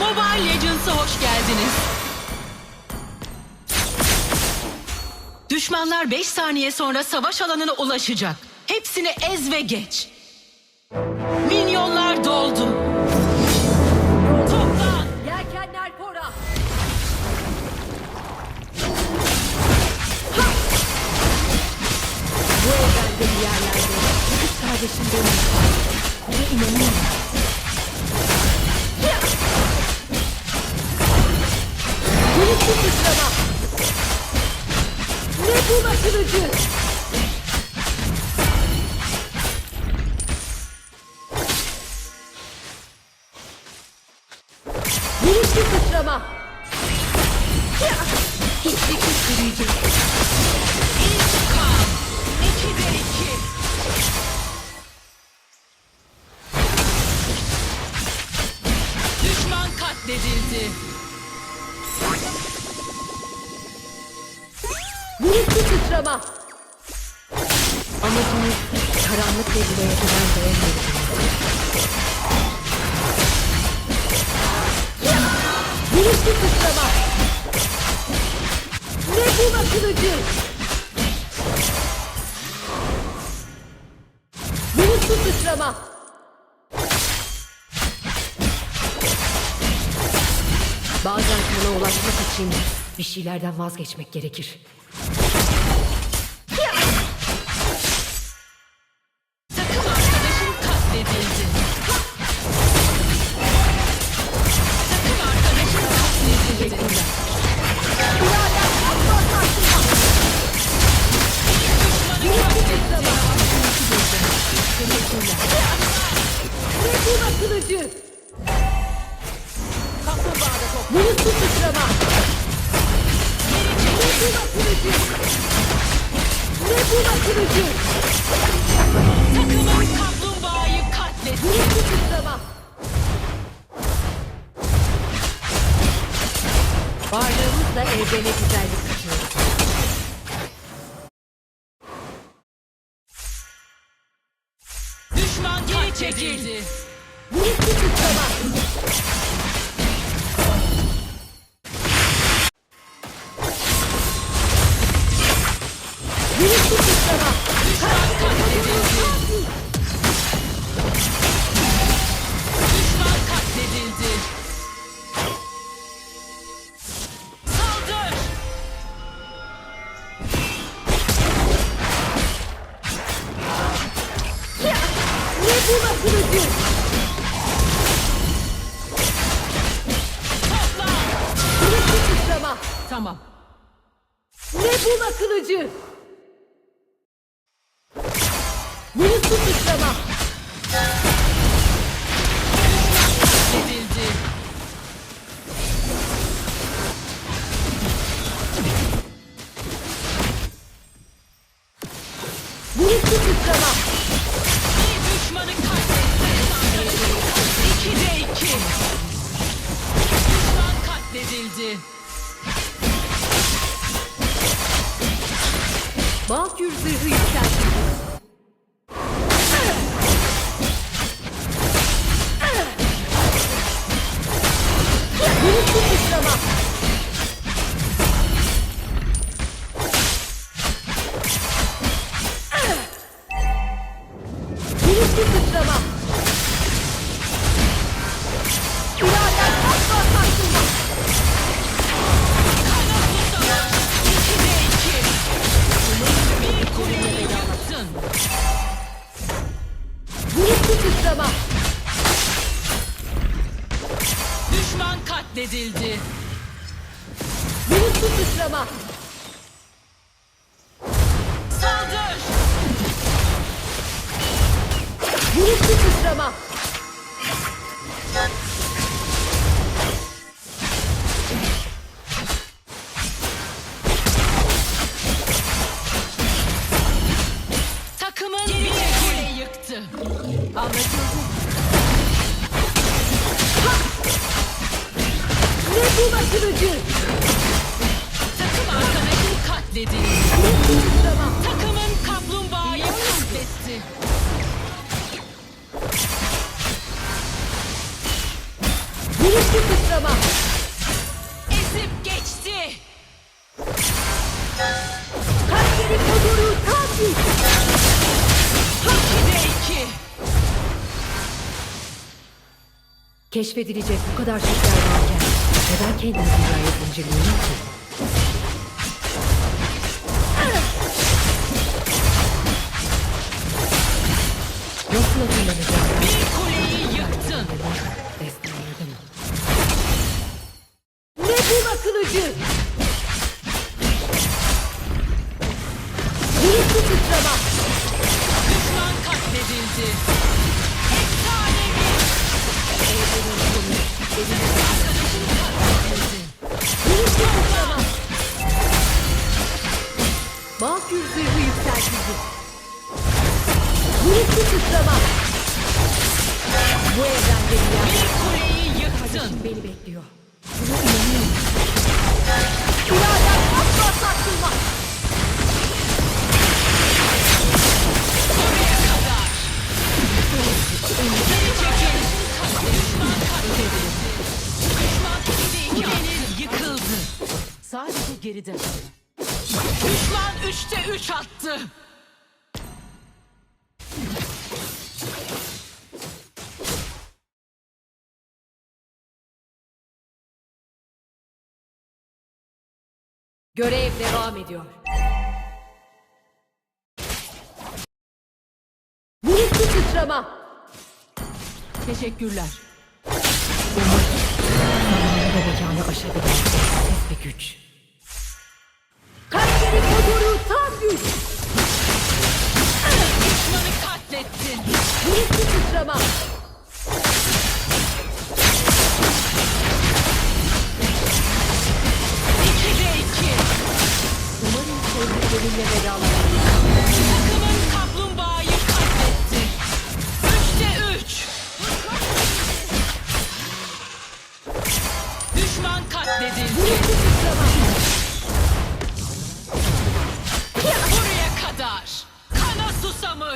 Mobile Legends'a hoş geldiniz. Düşmanlar 5 saniye sonra savaş alanına ulaşacak. Hepsini ez ve geç. Minyonlar doldu. Toplan. Yelkenler fora. Bu evrende bir yerlerde kız kardeşim benim. Buna inanıyorum. Büyük bir sıçrama. Hiçlik sürüyecek. İntikam. 2'de 2. Düşman katledildi. Büyük sıçrama. Amacımız karanlık devreye kadar dayanmayacak. Büyük bir sıçrama. Ne bu kılıcı? Büyük bir sıçrama. Bazen kana ulaşmak için bir şeylerden vazgeçmek gerekir. Kılıcı? Takımın katletti. Bir sıçrama. Varlığımızla. Düşman geri çekildi. Ne bu kılıcı? Topla. Bir sıçrama. Tamam. Ne bu kılıcı? Bir sıçrama. Sıçrama. Düşman katledildi. Bir sıçrama. Saldır. Bir sıçrama. Bu kılıcı? Takım arkadaşın katledildi. Keşfedilecek bu kadar şeyler varken neden kendini dünyaya zincirliyorsun ki? Nasıl hatırlanacağım? Bir kuleyi yıktın. Destekledim. Nebula kılıcı! Birisi sıçrama! Düşman katledildi. Mahkûr zırhı yükseltildi. Birisi sıçrama! Bu evrende bir yer Bir kuleyi yıktın. beni bekliyor. Buna inanıyorum. Sadece geride kalın. Düşman üçte üç attı. Görev devam ediyor. Birisi sıçrama! Teşekkürler. Zamanı ve mekanı aşabilen eşsiz bir güç. Kalpleri koduru tam güç! Düşmanı katlettin. Birisi sıçrama!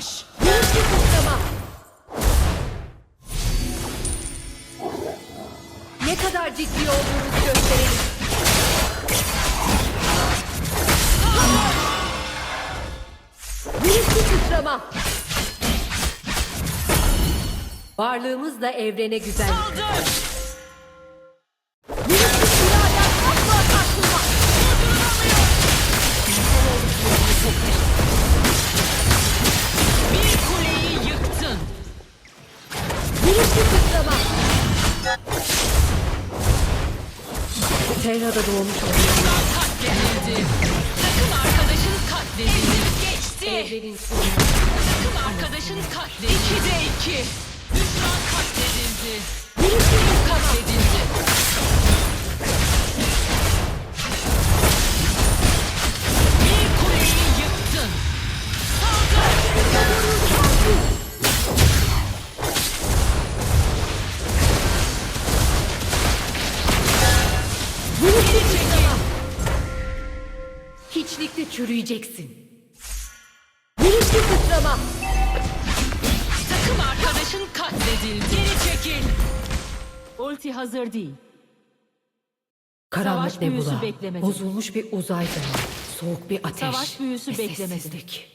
Susamış. Birisi sıçrama! Ne kadar ciddi olduğunuzu gösterelim. Birisi sıçrama! Varlığımızla evrene güzel. Saldır. Terra'da doğmuş Düşman katledildi. Takım arkadaşın katledildi. Geçti. Takım arkadaşın katledildi. İkide iki. Düşman katledildi. Birisi Katledildi. Bir kuleyi yıktın. Saldır. Çürüyeceksin. Birisi sıçrama! Takım arkadaşın katledildi. Geri çekil. Ulti hazır değil. Karanlık Savaş büyüsü nebula, beklemedi. bozulmuş bir uzay zaman, soğuk bir ateş Savaş büyüsü ve beklemedi. sessizlik.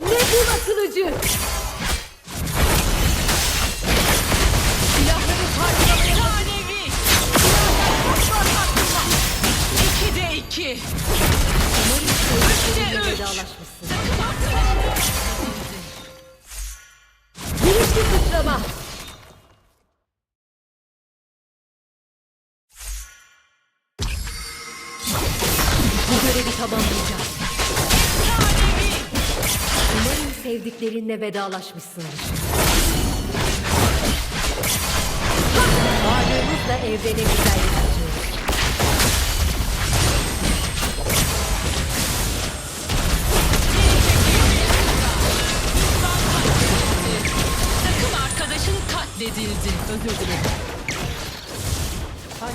Nebula kılıcı! İki. Üçte üç. Birisi sıçrama! Bu görevi tamamlayacağız. Umarım sevdiklerinle vedalaşmışsındır. Varlığımızla evrene güzellik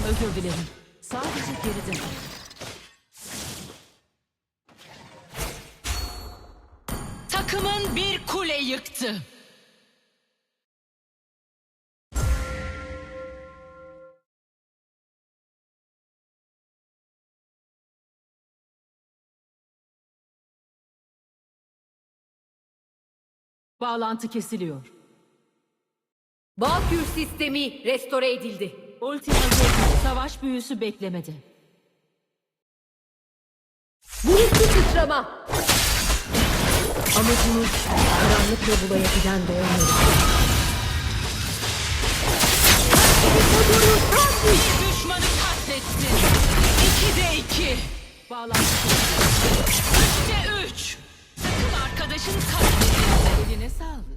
Özür dilerim. Sadece geride. Takımın bir kule yıktı. Bağlantı kesiliyor. Valkür sistemi restore edildi. Ulti hazır. Savaş büyüsü beklemede. Burası sıçrama. Amacımız karanlıkla bulaya giden doğum Bir düşmanı katlettin. İkide iki. Bağlantı. Üçte üç. Takım arkadaşın katledildi. Eline sağlık.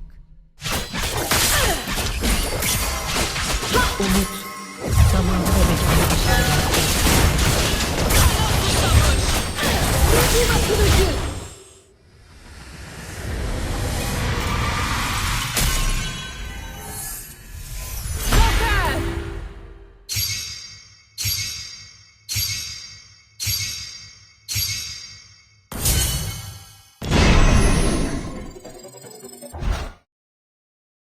Yeah.